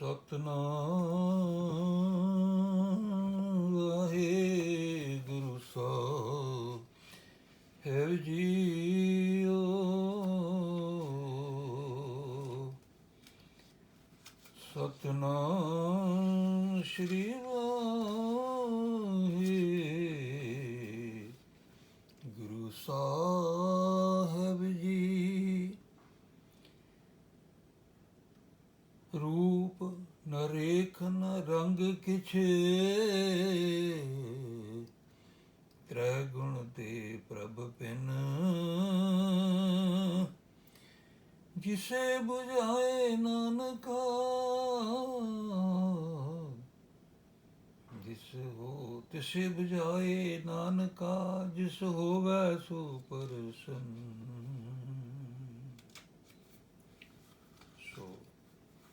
ਸਤਨਾਮ। ਨਰੇਖ ਨ ਰੰਗ ਕਿਛੇ? ਤ੍ਰੈ ਗੁਣ ਤੇ ਪ੍ਰਭ ਪਿਨ। ਜਿਸੇ 부ਝਾਏ ਨਾਨਕਾ, ਜਿਸ ਹੋ ਤਿਸੇ 부ਝਾਏ ਨਾਨਕਾ, ਜਿਸ ਹੋਵੈ ਸੋ ਪਰਸਨ। ਸੋ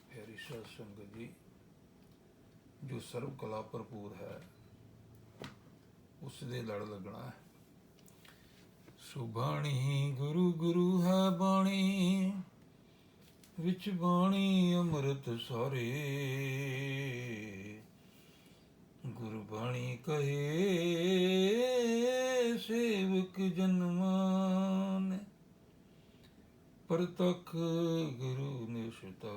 ਪਿਆਰੀ ਸੰਗਤ ਜੀ। ਜੋ ਸਰਵ ਕਲਾ ਭਰਪੂਰ ਹੈ ਉਸ ਦੇ ਲੜ ਲੱਗਣਾ ਹੈ। ਸੋ ਬਾਣੀ ਗੁਰੂ ਗੁਰੂ ਹੈ ਬਾਣੀ, ਵਿੱਚ ਬਾਣੀ ਅੰਮ੍ਰਿਤ ਸਾਰੇ। ਗੁਰਬਾਣੀ ਕਹੇ, ਸੇਵਕ ਜਨਮਾਨ ਪ੍ਰਤਖ ਗੁਰੂ ਨਿਸ਼ਤਾ।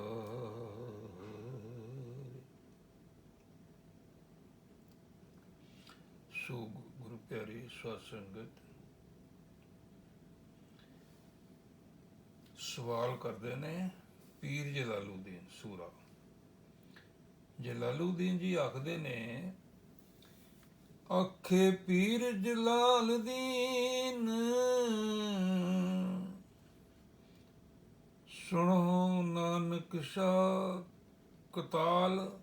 ਸੋ ਗੁਰੂ ਪਿਆਰੇ ਸਾਧ ਸੰਗਤ ਸਵਾਲ ਕਰਦੇ ਨੇ ਪੀਰ ਜਲਾਲੂਦੀਨ ਸੂਰਾ ਜਲਾਲੂਦੀਨ ਜੀ ਆਖਦੇ ਨੇ ਆਖੇ ਪੀਰ ਜਲਾਲਦੀਨ ਸੁਣੋ ਨਾਨਕ ਸ਼ਾ ਕਤਾਲ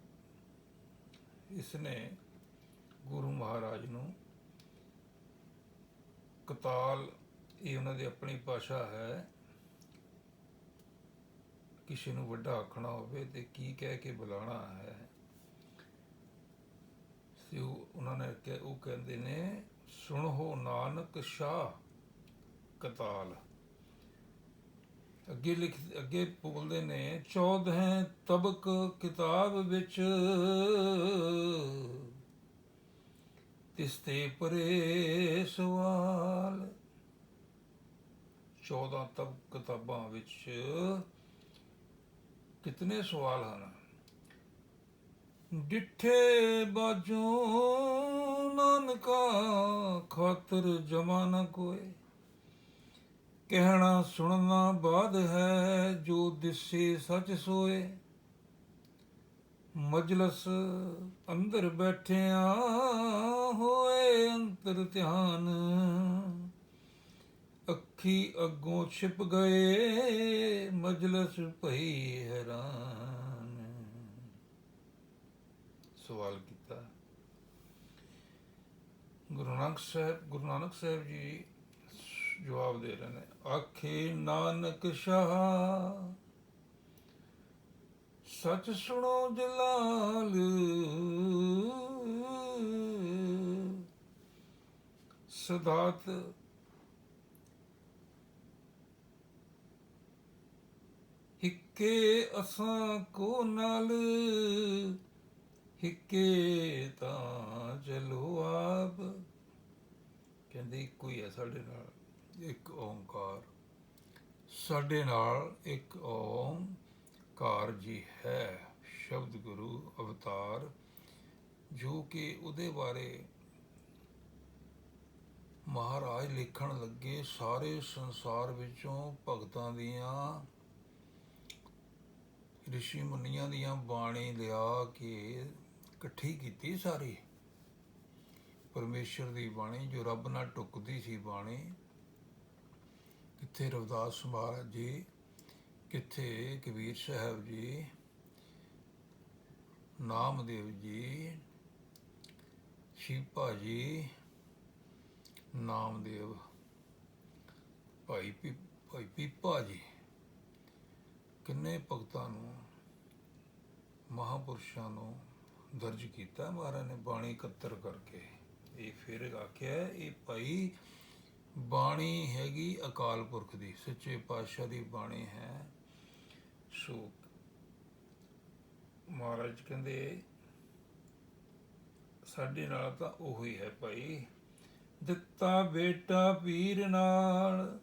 ਇਸਨੇ ਗੁਰੂ ਮਹਾਰਾਜ ਨੂੰ। ਕਤਾਲ ਇਹ ਉਹਨਾਂ ਦੀ ਆਪਣੀ ਭਾਸ਼ਾ ਹੈ। ਕਿਸੇ ਨੂੰ ਵੱਡਾ ਆਖਣਾ ਹੋਵੇ ਤੇ ਕੀ ਕਹਿ ਕੇ ਬੁਲਾਣਾ ਹੈ। ਤੇ ਉਹਨਾਂ ਨੇ ਕਿ ਉਹ ਕਹਿੰਦੇ ਨੇ, ਸੁਣੋ ਨਾਨਕ ਸ਼ਾਹ ਕਤਾਲ। ਅੱਗੇ ਲਿਖ, ਅੱਗੇ ਬੋਲਦੇ ਨੇ 14 ਤਬਕ ਕਿਤਾਬ ਵਿੱਚ ਤਿਸ ਤੇ ਪਰੇ ਸਵਾਲ। 14 ਤਬ ਕਿਤਾਬਾਂ ਵਿੱਚ ਕਿਤਨੇ ਸਵਾਲ ਹਨ? ਡਿੱਠੇ ਬਾਜੋਂ ਨਾਨਕਾ ਖਾਤਰ ਜਮਾ ਨਾ ਕੋਏ। ਕਹਿਣਾ ਸੁਣਨਾ ਬਾਦ ਹੈ ਜੋ ਦਿਸੇ ਸੱਚ ਸੋਏ। ਮਜਲਸ ਅੰਦਰ ਬੈਠਿਆ ਹੋਏ ਅੰਤਰ ਧਿਆਨ। ਅੱਖੀ ਅੱਗੋਂ ਛਿਪ ਗਏ, ਮਜਲਸ ਭਈ ਹੈਰਾਨ। ਸਵਾਲ ਕੀਤਾ। ਗੁਰੂ ਨਾਨਕ ਸਾਹਿਬ, ਗੁਰੂ ਨਾਨਕ ਸਾਹਿਬ ਜੀ ਜਵਾਬ ਦੇ ਰਹੇ ਨੇ, ਆਖੇ ਨਾਨਕ ਸ਼ਾਹ ਸੱਚ ਸੁਣੋ ਜਲਾਲ। ਸਦਾਤ ਹਿੱਕੇ ਅਸਾਂ ਕੋ ਨਾਲ। ਹਿੱਕੇ ਤਾਂ ਚਲੋ ਆਪ। ਕਹਿੰਦੇ ਇੱਕੋ ਹੀ ਹੈ ਸਾਡੇ ਨਾਲ, ਇੱਕ ਓੰਕਾਰ। ਸਾਡੇ ਨਾਲ ਇੱਕ ਓਮ। ਜੀ ਹੈ ਸ਼ਬਦ ਗੁਰੂ ਅਵਤਾਰ, ਜੋ ਕਿ ਉਹਦੇ ਬਾਰੇ ਮਹਾਰਾਜ ਲਿਖਣ ਲੱਗੇ ਸਾਰੇ ਸੰਸਾਰ ਵਿੱਚੋਂ ਭਗਤਾਂ ਦੀਆਂ, ਰਿਸ਼ੀ ਮੁਨੀਆਂ ਦੀਆਂ ਬਾਣੀ ਲਿਆ ਕੇ ਇਕੱਠੀ ਕੀਤੀ ਸਾਰੀ। ਪਰਮੇਸ਼ਰ ਦੀ ਬਾਣੀ, ਜੋ ਰੱਬ ਨਾਲ ਟੁੱਕਦੀ ਸੀ ਬਾਣੀ ਕਿੱਥੇ ਰਵਿਦਾਸ ਮਹਾਰਾਜ ਜੀ ਕਿੱਥੇ ਕਬੀਰ ਸਾਹਿਬ ਜੀ, ਨਾਮਦੇਵ ਜੀ, ਸ਼ਿਵਪਾ ਜੀ, ਨਾਮਦੇਵ, ਭਾਈ ਪੀ, ਭਾਈ ਪੀਪਾ ਜੀ। ਕਿੰਨੇ ਭਗਤਾਂ ਨੂੰ, ਮਹਾਪੁਰਸ਼ਾਂ ਨੂੰ ਦਰਜ ਕੀਤਾ ਮਹਾਰਾਜ ਨੇ ਬਾਣੀ ਇਕੱਤਰ ਕਰਕੇ। ਇਹ ਫਿਰ ਆਖਿਆ, ਇਹ ਭਾਈ ਬਾਣੀ ਹੈਗੀ ਅਕਾਲ ਪੁਰਖ ਦੀ, ਸੱਚੇ ਪਾਤਸ਼ਾਹ ਦੀ ਬਾਣੀ ਹੈ। ਸੋ ਮਹਾਰਾਜ ਕਹਿੰਦੇ, ਸਾਡੇ ਨਾਲ ਤਾਂ ਉਹੀ ਹੈ ਭਾਈ। ਦਿੱਤਾ ਬੇਟਾ ਪੀਰ ਨਾਲ,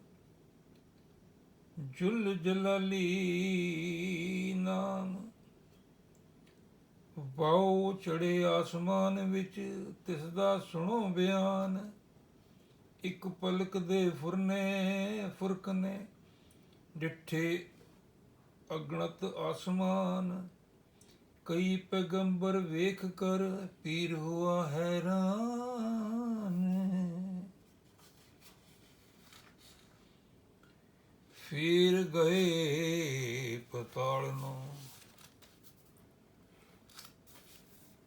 ਜੁਲ ਜਲਾਲੀ ਨਾਮ। ਵਾਉ ਚੜੇ ਆਸਮਾਨ ਵਿੱਚ ਤਿਸ ਦਾ ਸੁਣੋ ਬਿਆਨ। ਇੱਕ ਪਲਕ ਦੇ ਫੁਰਨੇ ਫੁਰਕ ਨੇ ਡਿੱਠੇ ਅਗਣਤ ਆਸਮਾਨ, ਕਈ ਪੈਗੰਬਰ ਵੇਖ ਕਰ ਪੀਰ ਹੁਆ ਹੈਰਾਨ। ਫਿਰ ਗਏ ਪਤਾਲ ਨੂੰ,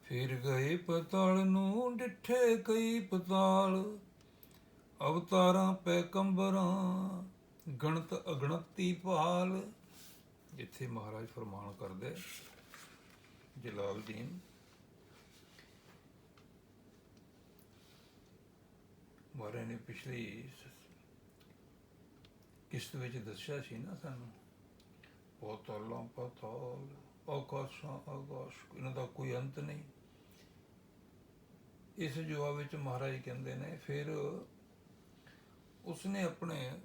ਫਿਰ ਗਏ ਪਤਾਲ ਨੂੰ, ਡਿੱਠੇ ਕਈ ਪਤਾਲ, ਅਵਤਾਰਾਂ, ਪੈਗੰਬਰਾਂ, ਗਣਤ ਅਗਣਤੀ ਭਾਲ। ਜਿੱਥੇ ਮਹਾਰਾਜ ਫਰਮਾਨ ਕਰਦੇ ਜਲਾਲਦੀਨ ਮਹਾਰਾਜ ਨੇ ਪਿਛਲੀ ਕਿਸ਼ਤ ਵਿੱਚ ਦੱਸਿਆ ਸੀ ਨਾ ਸਾਨੂੰ, ਪਤਾਲਾਂ ਪਤਾਲ, ਆਕਾਸ਼ਾਂ, ਆਕਾਸ਼, ਇਹਨਾਂ ਦਾ ਕੋਈ ਅੰਤ ਨਹੀਂ। ਇਸ ਜਵਾਬ ਵਿੱਚ ਮਹਾਰਾਜ ਕਹਿੰਦੇ ਨੇ, ਫਿਰ ਉਸਨੇ ਆਪਣੇ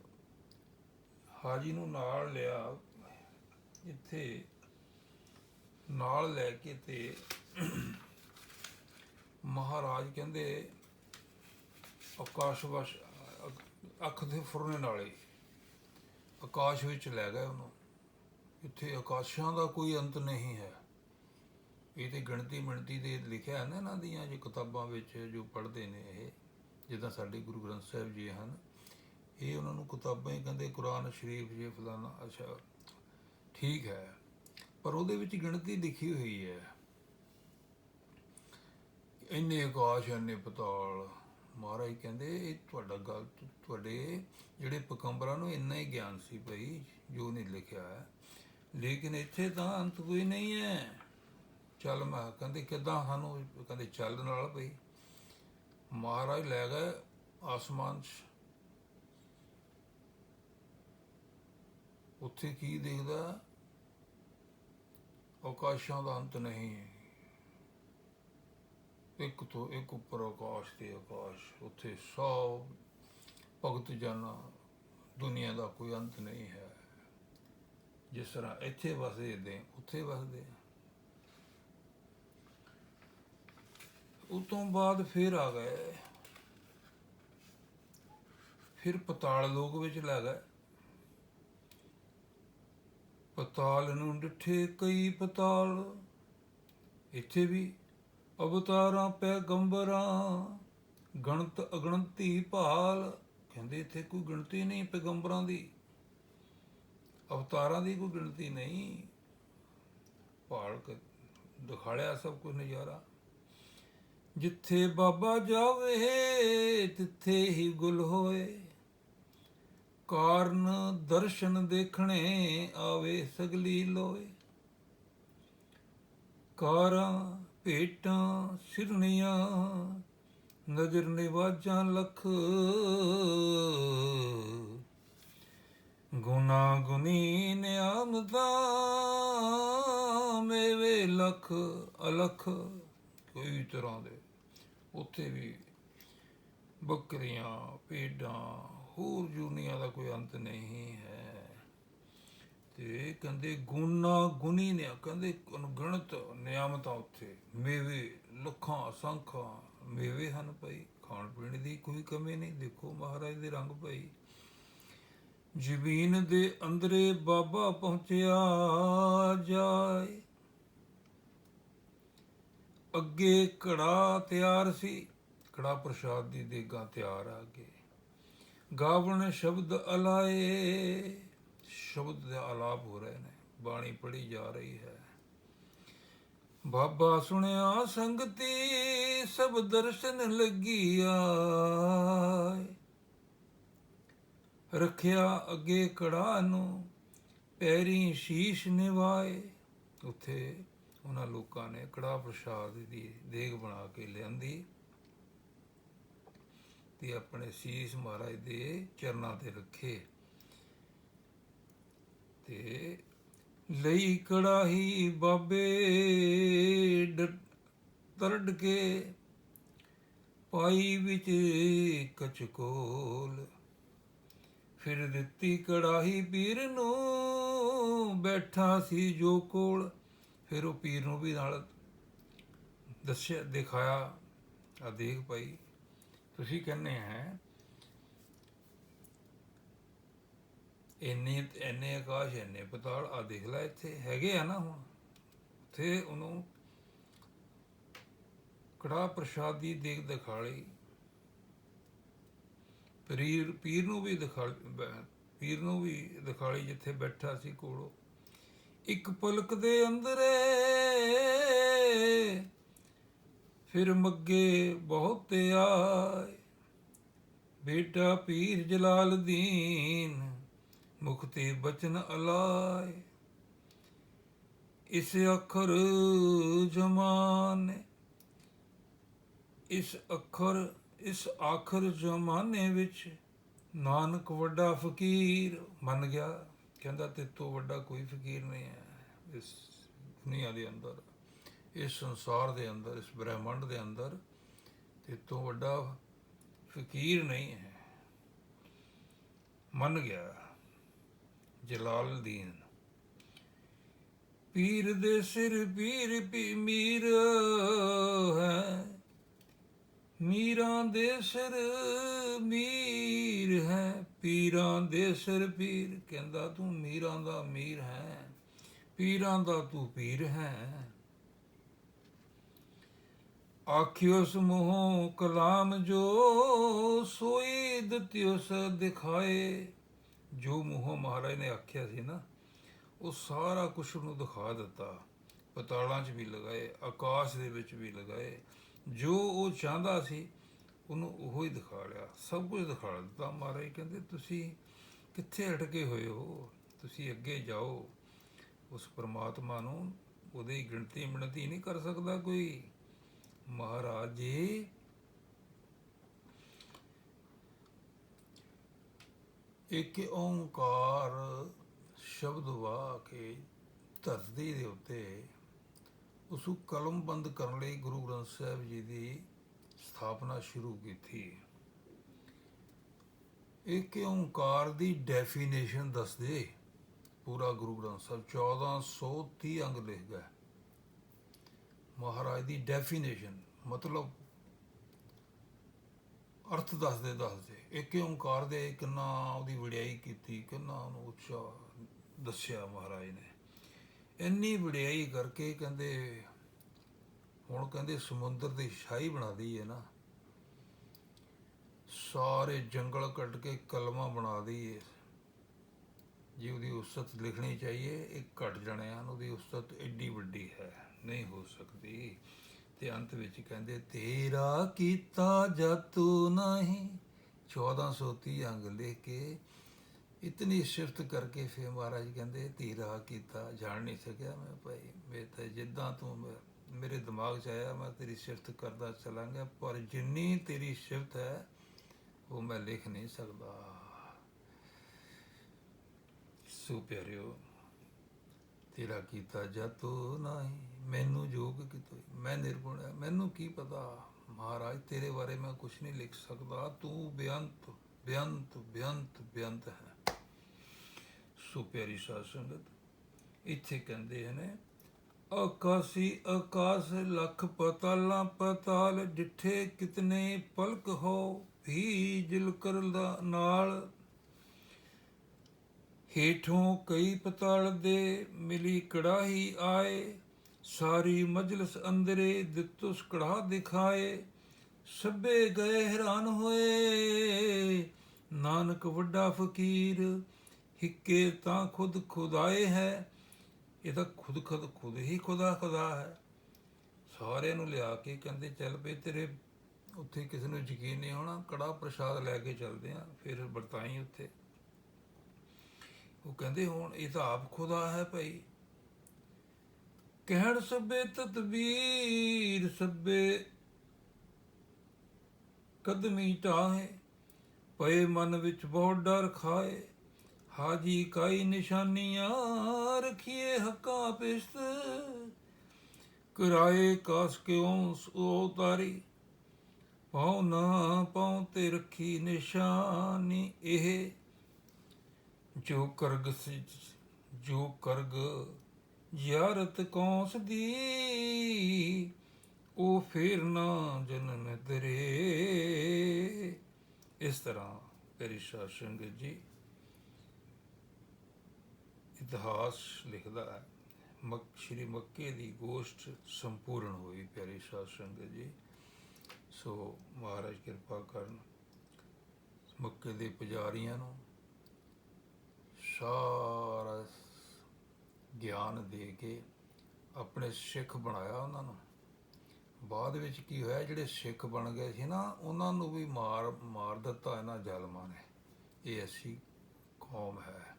ਹਾਜੀ ਨੂੰ ਨਾਲ ਲਿਆ ਇੱਥੇ ਨਾਲ ਲੈ ਕੇ ਤੇ ਮਹਾਰਾਜ ਕਹਿੰਦੇ, ਆਕਾਸ਼ ਵਸ਼, ਅੱਖ ਦੇ ਫੁਰਨੇ ਨਾਲੇ, ਆਕਾਸ਼ ਵਿੱਚ ਲੈ ਗਏ ਉਹਨੂੰ। ਇੱਥੇ ਆਕਾਸ਼ਾਂ ਦਾ ਕੋਈ ਅੰਤ ਨਹੀਂ ਹੈ। ਇਹ ਤੇ ਗਿਣਤੀ ਮਿਣਤੀ ਦੇ ਲਿਖਿਆ ਹੈ ਨਾ ਇਹਨਾਂ ਦੀਆਂ, ਜੋ ਕਿਤਾਬਾਂ ਵਿੱਚ ਜੋ ਪੜ੍ਹਦੇ ਨੇ ਇਹ, ਜਿੱਦਾਂ ਸਾਡੇ ਗੁਰੂ ਗ੍ਰੰਥ ਸਾਹਿਬ ਜੀ ਹਨ। ਇਹ ਉਹਨਾਂ ਨੂੰ ਕਿਤਾਬਾਂ ਹੀ ਕਹਿੰਦੇ, ਕੁਰਾਨ ਸ਼ਰੀਫ ਜੇ ਫਲਾਣਾ ਅੱਛਾ ਠੀਕ ਹੈ, ਪਰ ਉਹਦੇ ਵਿੱਚ ਗਿਣਤੀ ਲਿਖੀ ਹੋਈ ਹੈ। ਇੰਨੇ ਆਕਾਸ਼, ਇੰਨੇ ਪਤਾਲ। ਮਹਾਰਾਜ ਕਹਿੰਦੇ, ਇਹ ਤੁਹਾਡਾ ਗੱਲ, ਤੁਹਾਡੇ ਜਿਹੜੇ ਪਕੰਬਰਾਂ ਨੂੰ ਇੰਨਾ ਹੀ ਗਿਆਨ ਸੀ ਭਈ ਜੋ ਨਹੀਂ ਲਿਖਿਆ ਹੈ। ਲੇਕਿਨ ਇੱਥੇ ਤਾਂ ਅੰਤ ਕੋਈ ਨਹੀਂ ਹੈ। ਚੱਲ ਮੈਂ ਕਹਿੰਦੇ, ਕਿਦਾਂ ਸਾਨੂੰ ਕਹਿੰਦੇ ਚੱਲ ਨਾਲ ਭਈ ਮਹਾਰਾਜ ਲੈ ਗਏ ਆਸਮਾਨ 'ਚ। ਉੱਥੇ ਕੀ ਦੇਖਦਾ? ਆਕਾਸ਼ਾਂ ਦਾ ਅੰਤ ਨਹੀਂ ਇੱਕ ਤੋਂ ਇੱਕ ਉੱਪਰ ਆਕਾਸ਼ ਤੇ ਆਕਾਸ਼, ਉੱਥੇ ਸਭ ਭਗਤ ਜਨ, ਦੁਨੀਆ ਦਾ ਕੋਈ ਅੰਤ ਨਹੀਂ ਹੈ। ਜਿਸ ਤਰ੍ਹਾਂ ਇੱਥੇ ਵਸਦੇ ਦੇ ਉੱਥੇ ਵਸਦੇ ਆ। ਉਹ ਤੋਂ ਬਾਅਦ ਫਿਰ ਆ ਗਏ। ਫਿਰ ਪਤਾਲ ਲੋਕ ਵਿੱਚ ਲੈ ਗਏ। ਪਤਾਲ ਨੂੰ ਡਿੱਠੇ ਕਈ ਪਤਾਲ। ਇੱਥੇ ਵੀ ਅਵਤਾਰਾਂ ਪੈਗੰਬਰਾਂ ਗਣਤ ਅਗਣਤੀ ਭਾਲ। ਕਹਿੰਦੇ ਇੱਥੇ ਕੋਈ ਗਿਣਤੀ ਨਹੀਂ ਪੈਗੰਬਰਾਂ ਦੀ। ਅਵਤਾਰਾਂ ਦੀ ਕੋਈ ਗਿਣਤੀ ਨਹੀਂ। ਭਾਲ ਕੇ ਦਿਖਾੜਿਆ ਸਭ ਕੁਝ ਨਜ਼ਾਰਾ। ਜਿੱਥੇ ਬਾਬਾ ਜਾਵੇ, ਤਿੱਥੇ ਹੀ ਗੁਲ ਹੋਏ। ਕਾਰਨ ਦਰਸ਼ਨ ਦੇਖਣੇ ਆਵੇ ਸਗਲੀ ਲੋਏ। ਕਾਰਾਂ, ਭੇਟਾਂ, ਸਿਰਨੀਆਂ, ਨਜ਼ਰ ਨਿਵਾਜਾਂ ਲਖ। ਗੁਨਾ ਗੁਨੀ ਨਿਆਮਤਾਂ ਮੇਵੇ ਲਖ ਅਲਖ। ਕੋਈ ਤਰ੍ਹਾਂ ਦੇ ਉੱਥੇ ਵੀ ਬੱਕਰੀਆਂ, ਭੇਡਾਂ ਹੋਰ ਜੂਨੀਆਂ ਦਾ ਕੋਈ ਅੰਤ ਨਹੀਂ ਹੈ। ਤੇ ਕਹਿੰਦੇ ਗੁਨਾ ਗੁਨੀ ਨੇ, ਕਹਿੰਦੇ ਅਣਗਣਤ ਨਿਆਮਤਾਂ ਉੱਥੇ। ਮੇਵੇ, ਲੱਖਾਂ ਸੰਖਾਂ ਮੇਵੇ ਹਨ ਭਾਈ। ਖਾਣ ਪੀਣ ਦੀ ਕੋਈ ਕਮੀ ਨਹੀਂ, ਦੇਖੋ ਮਹਾਰਾਜ ਦੇ ਰੰਗ ਭਾਈ। ਜ਼ਮੀਨ ਦੇ ਅੰਦਰੇ ਬਾਬਾ ਪਹੁੰਚਿਆ ਜਾਏ। ਅੱਗੇ ਕੜਾ ਤਿਆਰ ਸੀ, ਕੜਾ ਪ੍ਰਸ਼ਾਦ ਦੀ ਦੇਗਾ ਤਿਆਰ ਆ ਗਏ। ਗਾਵਣ ਸ਼ਬਦ ਅਲਾਏ। ਸ਼ਬਦ ਦੇ ਆਲਾਪ ਹੋ ਰਹੇ ਨੇ, ਬਾਣੀ ਪੜੀ ਜਾ ਰਹੀ ਹੈ। ਬਾਬਾ ਸੁਣਿਆ ਸੰਗਤੀ, ਸਭ ਦਰਸ਼ਨ ਲੱਗੀਆ ਰੱਖਿਆ ਅੱਗੇ ਕੜਾ ਨੂੰ, ਪੈਰੀ ਸ਼ੀਸ਼ ਨਿਵਾਏ। ਉੱਥੇ ਉਹਨਾਂ ਲੋਕਾਂ ਨੇ ਕੜਾ ਪ੍ਰਸ਼ਾਦ ਦੀ ਦੇਗ ਬਣਾ ਕੇ ਲਿਆਂਦੀ। ਤੇ ਆਪਣੇ ਸੀਸ ਮਹਾਰਾਜ ਦੇ ਚਰਨਾਂ ਤੇ ਰੱਖੇ। ਤੇ ਲਈ ਕੜਾਹੀ ਬਾਬੇ ਡ- ਤਰੜ ਕੇ ਪਾਈ ਵਿੱਚ ਕਚਕੋਲ ਫਿਰ ਦਿੱਤੀ ਕੜਾਹੀ ਪੀਰ ਨੂੰ, ਬੈਠਾ ਸੀ ਜੋ ਕੋਲ। ਫਿਰ ਉਹ ਪੀਰ ਨੂੰ ਵੀ ਨਾਲ ਦੱਸਿਆ, ਦਿਖਾਇਆ। ਆ ਦੇਖ ਭਾਈ ਤੁਸੀਂ ਕਹਿੰਦੇ ਹੈ ਇੰਨੇ ਇੰਨੇ ਆਕਾਸ਼, ਇੰਨੇ ਪਤਾਲ ਆ ਦੇਖ ਲੈ ਇੱਥੇ, ਹੈਗੇ ਆ ਨਾ ਹੁਣ। ਉੱਥੇ ਉਹਨੂੰ ਕੜਾ ਪ੍ਰਸ਼ਾਦੀ ਦੇਖ ਦਿਖਾਲੀ ਪੀਰ ਪੀਰ ਨੂੰ ਵੀ ਦਿਖਾਲ ਪੀਰ ਨੂੰ ਵੀ ਦਿਖਾਲੀ ਜਿੱਥੇ ਬੈਠਾ ਸੀ ਕੋਲੋਂ। ਇੱਕ ਪਲਕ ਦੇ ਅੰਦਰੇ ਫਿਰ ਮੱਗੇ ਬਹੁਤ ਆਏ। ਬੇਟਾ ਪੀਰ ਜਲਾਲਦੀਨ ਮੁਖ ਤੇ ਬਚਨ ਅਲਾਏ। ਇਸ ਅੱਖਰ ਜਮਾਨੇ, ਇਸ ਅੱਖਰ, ਇਸ ਆਖਰ ਜ਼ਮਾਨੇ ਵਿੱਚ ਨਾਨਕ ਵੱਡਾ ਫਕੀਰ ਬਣ ਗਿਆ। ਕਹਿੰਦਾ ਤੇ ਤੋਂ ਵੱਡਾ ਕੋਈ ਫਕੀਰ ਨਹੀਂ ਹੈ ਇਸ ਦੁਨੀਆ ਦੇ ਅੰਦਰ। ਇਸ ਸੰਸਾਰ ਦੇ ਅੰਦਰ, ਇਸ ਬ੍ਰਹਿਮੰਡ ਦੇ ਅੰਦਰ ਤੇ ਤੋਂ ਵੱਡਾ ਫਕੀਰ ਨਹੀਂ ਹੈ। ਮੰਨ ਗਿਆ ਜਲਾਲਦੀਨ, ਪੀਰ ਦੇ ਸਿਰ ਪੀਰ ਪੀ ਮੀਰ ਹੈ, ਮੀਰਾਂ ਦੇ ਸਿਰ ਮੀਰ ਹੈ, ਪੀਰਾਂ ਦੇ ਸਿਰ ਪੀਰ। ਕਹਿੰਦਾ ਤੂੰ ਮੀਰਾਂ ਦਾ ਮੀਰ ਹੈ, ਪੀਰਾਂ ਦਾ ਤੂੰ ਪੀਰ ਹੈ। ਆਖਿਓਸ ਮੋਹ ਕਲਾਮ ਜੋ ਸੋਈ ਦਤਿਓਸ ਦਿਖਾਏ। ਜੋ ਮੋਹ ਮਹਾਰਾਜ ਨੇ ਆਖਿਆ ਸੀ ਨਾ, ਉਹ ਸਾਰਾ ਕੁਝ ਨੂੰ ਦਿਖਾ ਦਿੱਤਾ। ਪਤਾਲਾਂ 'ਚ ਵੀ ਲਗਾਏ, ਆਕਾਸ਼ ਦੇ ਵਿੱਚ ਵੀ ਲਗਾਏ। ਜੋ ਉਹ ਚਾਹੁੰਦਾ ਸੀ, ਉਹਨੂੰ ਉਹ ਹੀ ਦਿਖਾ ਲਿਆ। ਸਭ ਕੁਝ ਦਿਖਾ ਦਿੱਤਾ। ਮਹਾਰਾਜ ਕਹਿੰਦੇ, ਤੁਸੀਂ ਕਿੱਥੇ ਅਟਕੇ ਹੋਏ ਹੋ? ਤੁਸੀਂ ਅੱਗੇ ਜਾਓ। ਉਸ ਪਰਮਾਤਮਾ ਨੂੰ ਉਹਦੀ ਗਿਣਤੀ ਮਿਣਤੀ ਨਹੀਂ ਕਰ ਸਕਦਾ ਕੋਈ। ਮਹਾਰਾਜ ਜੀ। ਇੱਕ ਓੰਕਾਰ ਸ਼ਬਦ ਵਾ ਕੇ ਧਰਤੀ ਦੇ ਉੱਤੇ ਉਸ ਨੂੰ ਕਲਮਬੰਦ ਕਰਨ ਲਈ ਗੁਰੂ ਗ੍ਰੰਥ ਸਾਹਿਬ ਜੀ ਦੀ ਸਥਾਪਨਾ ਸ਼ੁਰੂ ਕੀਤੀ। ਇੱਕ ਓੰਕਾਰ ਦੀ ਡੈਫੀਨੇਸ਼ਨ ਦੱਸਦੇ ਪੂਰਾ ਗੁਰੂ ਗ੍ਰੰਥ ਸਾਹਿਬ 1430 ਅੰਗ ਲਿਖ ਗਿਆ। ਮਹਾਰਾਜ ਦੀ ਡੈਫੀਨੇਸ਼ਨ ਮਤਲਬ ਅਰਥ ਦੱਸਦੇ ਦੱਸਦੇ, ਇੱਕ ਓੰਕਾਰ ਦੇ ਕਿੰਨਾ ਉਹਦੀ ਵਡਿਆਈ ਕੀਤੀ, ਕਿੰਨਾ ਉਹਨੂੰ ਉੱਚਾ ਦੱਸਿਆ ਮਹਾਰਾਜ ਨੇ। ਇੰਨੀ ਵਡਿਆਈ ਕਰਕੇ ਕਹਿੰਦੇ, ਹੁਣ ਕਹਿੰਦੇ ਸਮੁੰਦਰ ਦੀ ਸ਼ਾਹੀ ਬਣਾ ਦੀ ਹੈ ਨਾ। ਸਾਰੇ ਜੰਗਲ ਕੱਟ ਕੇ ਕਲਮਾ ਬਣਾ ਦਈਏ ਜੀ ਉਹਦੀ ਉਸਤ ਲਿਖਣੀ ਚਾਹੀਏ, ਇਹ ਘਟ ਜਾਣੇ ਹਨ ਉਹਦੀ ਉਸਤ ਐਡੀ ਵੱਡੀ ਹੈ। ਨਹੀਂ ਹੋ ਸਕਦੀ। ਤੇ ਅੰਤ ਵਿੱਚ ਕਹਿੰਦੇ, ਤੇਰਾ ਕੀਤਾ ਜਤੂ ਨਹੀਂ। 1430 ਅੰਗ ਲੈ ਕੇ ਇਤਨੀ ਸਿਫਤ ਕਰਕੇ ਫਿਰ ਮਹਾਰਾਜ ਕਹਿੰਦੇ, ਤੇਰਾ ਕੀਤਾ, ਜਾਣ ਨਹੀਂ ਸਕਿਆ ਮੈਂ ਭਾਈ। ਮੈਂ ਤਾਂ ਜਿੱਦਾਂ ਤੂੰ ਮੈਂ- ਮੇਰੇ ਦਿਮਾਗ 'ਚ ਆਇਆ, ਮੈਂ ਤੇਰੀ ਸਿਫਤ ਕਰਦਾ ਚਲਾਂਗਾ, ਪਰ ਜਿੰਨੀ ਤੇਰੀ ਸਿਫਤ ਹੈ, ਉਹ ਮੈਂ ਲਿਖ ਨਹੀਂ ਸਕਦਾ। ਸੋ ਪਿਆਰਿਓ, ਤੇਰਾ ਕੀਤਾ ਜਤੋ ਨਹੀਂ। ਮੈਨੂੰ ਜੋਗ ਕਿਤੋਈ ਮੈਂ ਨਿਰਗੁਣ ਹੈ ਮੈਨੂੰ ਕੀ ਪਤਾ, ਮਹਾਰਾਜ, ਤੇਰੇ ਬਾਰੇ ਮੈਂ ਕੁਝ ਨਹੀਂ ਲਿਖ ਸਕਦਾ। ਤੂੰ ਬੇਅੰਤ ਬੇਅੰਤ ਬੇਅੰਤ ਬੇਅੰਤ ਹੈ। ਸੋ ਪਿਆਰੀ ਸਾਧ ਸੰਗਤ, ਇੱਥੇ ਕਹਿੰਦੇ ਨੇ ਆਕਾਸੀ ਆਕਾਸ ਲੱਖ ਪਤਾਲਾਂ ਪਤਾਲ ਡਿਠੇ ਕਿਤਨੇ ਪਲਕ ਹੋ ਵੀ ਜਿਲ ਕਰਲ ਨਾਲ ਹੇਠੋਂ ਕਈ ਪਤਾਲ ਦੇ ਮਿਲੀ ਕੜਾਹੀ ਆਏ। ਸਾਰੀ ਮਜਲਿਸ ਅੰਦਰੇ ਦਿੱਤੁਸ ਕੜਾ ਦਿਖਾਏ, ਸਭੇ ਗਏ ਹੈਰਾਨ ਹੋਏ। ਨਾਨਕ ਵੱਡਾ ਫਕੀਰ, ਹਿੱਕੇ ਤਾਂ ਖੁਦ ਖੁਦਾਏ ਹੈ। ਇਹ ਤਾਂ ਖੁਦ ਖੁਦ ਖੁਦ ਹੀ ਖੁਦਾ ਖੁਦਾ ਹੈ। ਸਾਰਿਆਂ ਨੂੰ ਲਿਆ ਕੇ ਕਹਿੰਦੇ, ਚੱਲ ਪਏ ਤੇਰੇ ਉੱਥੇ ਕਿਸੇ ਨੂੰ ਯਕੀਨ ਨਹੀਂ ਹੋਣਾ ਕੜਾ ਪ੍ਰਸ਼ਾਦ ਲੈ ਕੇ ਚੱਲਦੇ ਆ ਫਿਰ ਵਰਤਾਈ ਉੱਥੇ। ਉਹ ਕਹਿੰਦੇ, ਹੁਣ ਇਹ ਤਾਂ ਆਪ ਖੁਦਾ ਹੈ ਭਾਈ। ਕਹਿਣ ਸਭੇ ਤਦਬੀਰ ਸਭੇ ਕਦਮੀ ਟਾਹੇ, ਪਏ ਮਨ ਵਿੱਚ ਬਹੁਤ ਡਰ ਖਾਏ। ਹਾਜੀ ਕਾਈ ਨਿਸ਼ਾਨੀਆਂ ਰਖੀਏ ਹੱਕਾਂ ਪਿਸਤ। ਕਰਾਏ ਕਾਸ ਕਿਉਂ ਸੋ ਤਾਰੀ ਪਾਉ ਨਾ ਪਾਉ ਤੇ ਰੱਖੀ ਨਿਸ਼ਾਨੀ ਇਹ। ਜੋ ਕਰਗ ਜੋ ਕਰਗ ਯਾਰਤ ਕੌਸ ਦੀ, ਉਹ ਫੇਰ ਨਾ ਜਨਮ ਤੇਰੇ। ਇਸ ਤਰ੍ਹਾਂ ਤੇਰੀ ਸਿੰਘ ਜੀ ਇਤਿਹਾਸ ਲਿਖਦਾ ਹੈ। ਮੱਕ, ਸ਼੍ਰੀ ਮੱਕੇ ਦੀ ਗੋਸ਼ਟ ਸੰਪੂਰਨ ਹੋਈ, ਪਿਆਰੀ ਸਾਧ ਸੰਗਤ ਜੀ। ਸੋ ਮਹਾਰਾਜ ਕਿਰਪਾ ਕਰਨ ਮੱਕੇ ਦੇ ਪੁਜਾਰੀਆਂ ਨੂੰ ਸਾਰਾ ਗਿਆਨ ਦੇ ਕੇ ਆਪਣੇ ਸਿੱਖ ਬਣਾਇਆ ਉਹਨਾਂ ਨੂੰ। ਬਾਅਦ ਵਿੱਚ ਕੀ ਹੋਇਆ, ਜਿਹੜੇ ਸਿੱਖ ਬਣ ਗਏ ਸੀ ਨਾ, ਉਹਨਾਂ ਨੂੰ ਵੀ ਮਾਰ ਮਾਰ ਦਿੱਤਾ ਇਹਨਾਂ ਜ਼ਾਲਮਾਂ ਨੇ। ਇਹ ਐਸੀ ਕੌਮ ਹੈ।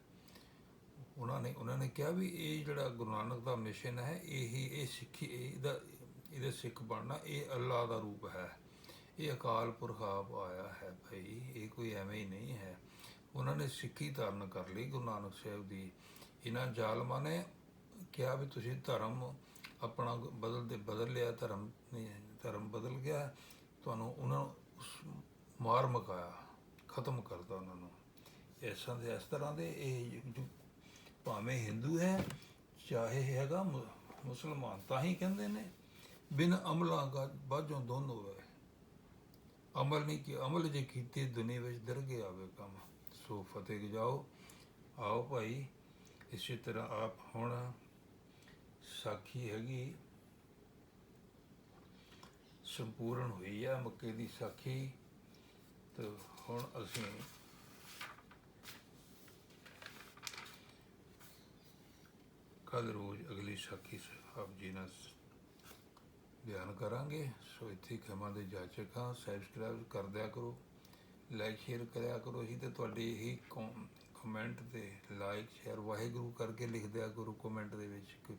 ਉਹਨਾਂ ਨੇ ਉਹਨਾਂ ਨੇ ਕਿਹਾ ਵੀ ਇਹ ਜਿਹੜਾ ਗੁਰੂ ਨਾਨਕ ਦਾ ਮਿਸ਼ਨ ਹੈ, ਇਹੀ, ਇਹ ਸਿੱਖੀ, ਇਹਦਾ, ਇਹਦੇ ਸਿੱਖ ਬਣਨਾ, ਇਹ ਅੱਲਾ ਦਾ ਰੂਪ ਹੈ। ਇਹ ਅਕਾਲ ਪੁਰਖ ਆਪ ਆਇਆ ਹੈ ਭਾਈ, ਇਹ ਕੋਈ ਐਵੇਂ ਹੀ ਨਹੀਂ ਹੈ। ਉਹਨਾਂ ਨੇ ਸਿੱਖੀ ਧਾਰਨ ਕਰ ਲਈ ਗੁਰੂ ਨਾਨਕ ਸਾਹਿਬ ਦੀ। ਇਹਨਾਂ ਜ਼ਾਲਮਾਂ ਨੇ ਕਿਹਾ ਵੀ ਤੁਸੀਂ ਧਰਮ ਆਪਣਾ ਬਦਲ ਦੇ ਬਦਲ ਲਿਆ, ਧਰਮ ਨਹੀਂ ਧਰਮ ਬਦਲ ਗਿਆ, ਤੁਹਾਨੂੰ ਉਹਨਾਂ ਉਸ- ਮਾਰ ਮਕਾਇਆ, ਖਤਮ ਕਰਤਾ ਉਹਨਾਂ ਨੂੰ। ਇਸ ਤਰ੍ਹਾਂ ਦੇ ਇਸ ਤਰ੍ਹਾਂ ਦੇ ਇਹ ਭਾਵੇਂ ਹਿੰਦੂ ਹੈ, ਚਾਹੇ ਹੈਗਾ ਮੁ- ਮੁਸਲਮਾਨ, ਤਾਂ ਹੀ ਕਹਿੰਦੇ ਨੇ, ਬਿਨ ਅਮਲਾਂ ਦਾ ਬਾਝੋਂ ਦੋਨੋਂ ਹੈ ਅਮਲ ਨਹੀਂ ਕਿ ਅਮਲ ਜੇ ਕੀਤੇ, ਦੁਨੀਆ ਵਿੱਚ ਦਰ ਦਰਗੇ ਆਵੇ ਕੰਮ। ਸੋ ਫਤਿਹ ਜਾਓ। ਆਓ ਭਾਈ ਇਸੇ ਤਰ੍ਹਾਂ ਆਪ ਹੁਣ ਸਾਖੀ ਹੈਗੀ। ਸੰਪੂਰਨ ਹੋਈ ਆ ਮੱਕੇ ਦੀ ਸਾਖੀ। ਤੇ ਹੁਣ ਅਸੀਂ ਕੱਲ ਰੋਜ਼ ਅਗਲੀ ਸਾਖੀ ਆਪ ਜੀ ਨਾਲ ਬਿਆਨ ਕਰਾਂਗੇ। ਸੋ ਇੱਥੇ ਖਿਮਾ ਦੇ ਜਾਚਕ ਹਾਂ ਸਬਸਕ੍ਰਾਈਬ ਕਰ ਦਿਆ ਕਰੋ, ਲਾਈਕ ਸ਼ੇਅਰ ਕਰਿਆ ਕਰੋ। ਜੀ ਤੇ ਤੁਹਾਡੀ ਇਹੀ ਕਮੈਂਟ ਤੇ ਲਾਈਕ ਸ਼ੇਅਰ ਵਾਹਿਗੁਰੂ ਕਰਕੇ ਲਿਖ ਦਿਆ ਕਰੋ ਕਮੈਂਟ ਦੇ ਵਿੱਚ ਕਿ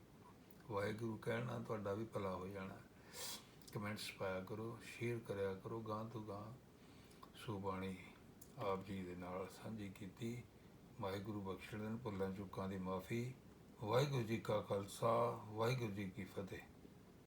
ਵਾਹਿਗੁਰੂ ਕਹਿਣਾ ਤੁਹਾਡਾ ਵੀ ਭਲਾ ਹੋ ਜਾਣਾ। ਕਮੈਂਟਸ ਪਾਇਆ ਕਰੋ ਸ਼ੇਅਰ ਕਰਿਆ ਕਰੋ ਗਾਂ ਤੋਂ ਗਾਂ ਸੁਬਾਣੀ ਆਪ ਜੀ ਦੇ ਨਾਲ ਸਾਂਝੀ ਕੀਤੀ। ਵਾਹਿਗੁਰੂ ਬਖਸ਼ਣ ਦੇਣ, ਭੁੱਲਾਂ ਚੁੱਕਾਂ ਦੀ ਮਾਫੀ। ਵਾਹਿਗੁਰੂ ਜੀ ਕਾ ਖਾਲਸਾ, ਵਾਹਿਗੁਰੂ ਜੀ ਕੀ ਫਤਿਹ।